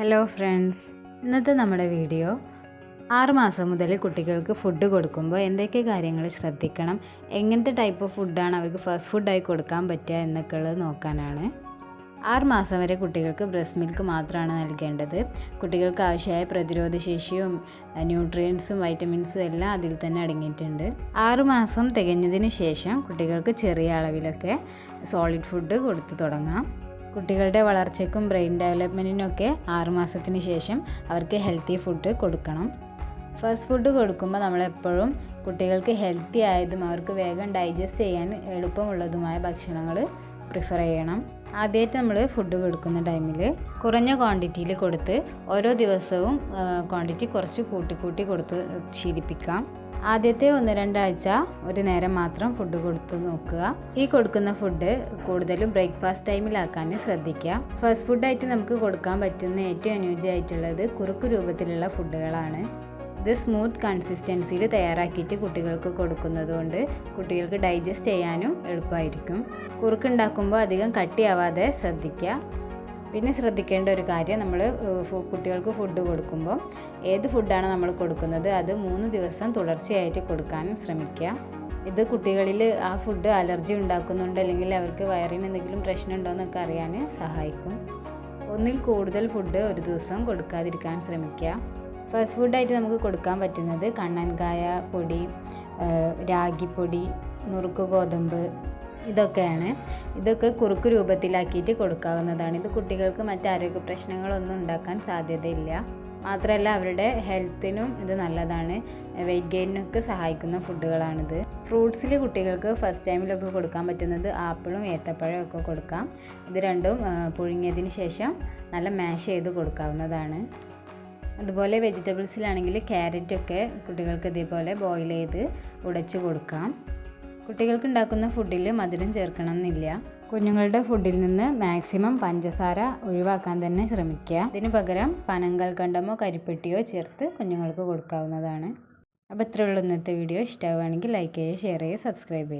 Hello friends ഇന്നത്തെ നമ്മുടെ video ആറ് മാസം മുതൽ കുട്ടികൾക്ക് ഫുഡ് കൊടുക്കുമ്പോൾ എന്തൊക്കെ കാര്യങ്ങൾ ശ്രദ്ധിക്കണം എങ്ങനത്തെ ടൈപ്പ് ഓഫ് ഫുഡാണ് അവർക്ക് ഫസ്റ്റ് ഫുഡായി കൊടുക്കാൻ പറ്റുക എന്നൊക്കെ ഉള്ളത് നോക്കാനാണ്. ആറ് മാസം വരെ കുട്ടികൾക്ക് ബ്രസ്റ്റ് മിൽക്ക് മാത്രമാണ് നൽകേണ്ടത്. കുട്ടികൾക്ക് ആവശ്യമായ പ്രതിരോധ ശേഷിയും ന്യൂട്രിയൻസും വൈറ്റമിൻസും എല്ലാം അതിൽ തന്നെ അടങ്ങിയിട്ടുണ്ട്. ആറ് മാസം തികഞ്ഞതിന് ശേഷം കുട്ടികൾക്ക് ചെറിയ അളവിലൊക്കെ സോളിഡ് ഫുഡ് കൊടുത്തു തുടങ്ങാം. കുട്ടികളുടെ വളർച്ചയ്ക്കും ബ്രെയിൻ ഡെവലപ്മെന്റിനൊക്കെ ആറുമാസത്തിന് ശേഷം അവർക്ക് ഹെൽത്തി ഫുഡ് കൊടുക്കണം. ഫസ്റ്റ് ഫുഡ് കൊടുക്കുമ്പോൾ നമ്മളെപ്പോഴും കുട്ടികൾക്ക് ഹെൽത്തി ആയതും അവർക്ക് വേഗം ഡൈജസ്റ്റ് ചെയ്യാൻ എളുപ്പമുള്ളതുമായ ഭക്ഷണങ്ങൾ പ്രിഫർ ചെയ്യണം. ആദ്യമായിട്ട് നമ്മൾ ഫുഡ് കൊടുക്കുന്ന ടൈമിൽ കുറഞ്ഞ ക്വാണ്ടിറ്റിയിൽ കൊടുത്ത് ഓരോ ദിവസവും ക്വാണ്ടിറ്റി കുറച്ച് കൂട്ടി കൂട്ടി കൊടുത്ത് ശീലിപ്പിക്കാം. ആദ്യത്തെ ഒന്ന് രണ്ടാഴ്ച ഒരു നേരം മാത്രം ഫുഡ് കൊടുത്ത് നോക്കുക. ഈ കൊടുക്കുന്ന ഫുഡ് കൂടുതലും ബ്രേക്ക്ഫാസ്റ്റ് ടൈമിലാക്കാൻ ശ്രദ്ധിക്കുക. ഫസ്റ്റ് ഫുഡായിട്ട് നമുക്ക് കൊടുക്കാൻ പറ്റുന്ന ഏറ്റവും അനുയോജ്യമായിട്ടുള്ളത് കുറുക്ക് രൂപത്തിലുള്ള ഫുഡുകളാണ് ഇത് സ്മൂത്ത് കൺസിസ്റ്റൻസിയിൽ തയ്യാറാക്കിയിട്ട് കുട്ടികൾക്ക് കൊടുക്കുന്നതുകൊണ്ട് കുട്ടികൾക്ക് ഡൈജസ്റ്റ് ചെയ്യാനും എളുപ്പമായിരിക്കും. കുറുക്കുണ്ടാക്കുമ്പോൾ അധികം കട്ടിയാവാതെ ശ്രദ്ധിക്കുക. പിന്നെ ശ്രദ്ധിക്കേണ്ട ഒരു കാര്യം നമ്മൾ കുട്ടികൾക്ക് ഫുഡ് കൊടുക്കുമ്പോൾ ഏത് ഫുഡാണ് നമ്മൾ കൊടുക്കുന്നത് അത് മൂന്ന് ദിവസം തുടർച്ചയായിട്ട് കൊടുക്കാൻ ശ്രമിക്കുക. ഇത് കുട്ടികളിൽ ആ ഫുഡ് അലർജി ഉണ്ടാക്കുന്നുണ്ട് അല്ലെങ്കിൽ അവർക്ക് വയറിന് എന്തെങ്കിലും പ്രശ്നമുണ്ടോ എന്നൊക്കെ അറിയാൻ സഹായിക്കും. ഒന്നിൽ കൂടുതൽ ഫുഡ് ഒരു ദിവസം കൊടുക്കാതിരിക്കാൻ ശ്രമിക്കുക. ഫാസ്റ്റ് ഫുഡായിട്ട് നമുക്ക് കൊടുക്കാൻ പറ്റുന്നത് കണ്ണൻകായ പൊടി രാഗിപ്പൊടി നുറുക്ക് ഗോതമ്പ് ഇതൊക്കെയാണ്. ഇതൊക്കെ കുറുക്ക് രൂപത്തിലാക്കിയിട്ട് കൊടുക്കാവുന്നതാണ്. ഇത് കുട്ടികൾക്ക് മറ്റ് ആരോഗ്യ പ്രശ്നങ്ങളൊന്നും ഉണ്ടാക്കാൻ സാധ്യതയില്ല. മാത്രമല്ല അവരുടെ ഹെൽത്തിനും ഇത് നല്ലതാണ്. വെയിറ്റ് ഗെയിനൊക്കെ സഹായിക്കുന്ന ഫുഡുകളാണിത്. ഫ്രൂട്ട്സിൽ കുട്ടികൾക്ക് ഫസ്റ്റ് ടൈമിലൊക്കെ കൊടുക്കാൻ പറ്റുന്നത് ആപ്പിളും ഏത്തപ്പഴവും ഒക്കെ കൊടുക്കാം. ഇത് രണ്ടും പുഴുങ്ങിയതിന് ശേഷം നല്ല മാഷ് ചെയ്ത് കൊടുക്കാവുന്നതാണ്. അതുപോലെ വെജിറ്റബിൾസിലാണെങ്കിൽ ക്യാരറ്റൊക്കെ കുട്ടികൾക്ക് ഇതേപോലെ ബോയിൽ ചെയ്ത് ഉടച്ചു കൊടുക്കാം. കുട്ടികൾക്ക് ഉണ്ടാക്കുന്ന ഫുഡിൽ മധുരം ചേർക്കണം എന്നില്ല കുഞ്ഞുങ്ങളുടെ ഫുഡിൽ നിന്ന് മാക്സിമം പഞ്ചസാര ഒഴിവാക്കാൻ തന്നെ ശ്രമിക്കുക. ഇതിന് പകരം പനങ്കൽക്കണ്ടമോ കരിപ്പെട്ടിയോ ചേർത്ത് കുഞ്ഞുങ്ങൾക്ക് കൊടുക്കാവുന്നതാണ്. അപ്പോൾ ഇത്രയുള്ള ഇന്നത്തെ വീഡിയോ ഇഷ്ടമാവുകയാണെങ്കിൽ ലൈക്ക് ചെയ്യുക ഷെയർ ചെയ്യുക സബ്സ്ക്രൈബ് ചെയ്യുക.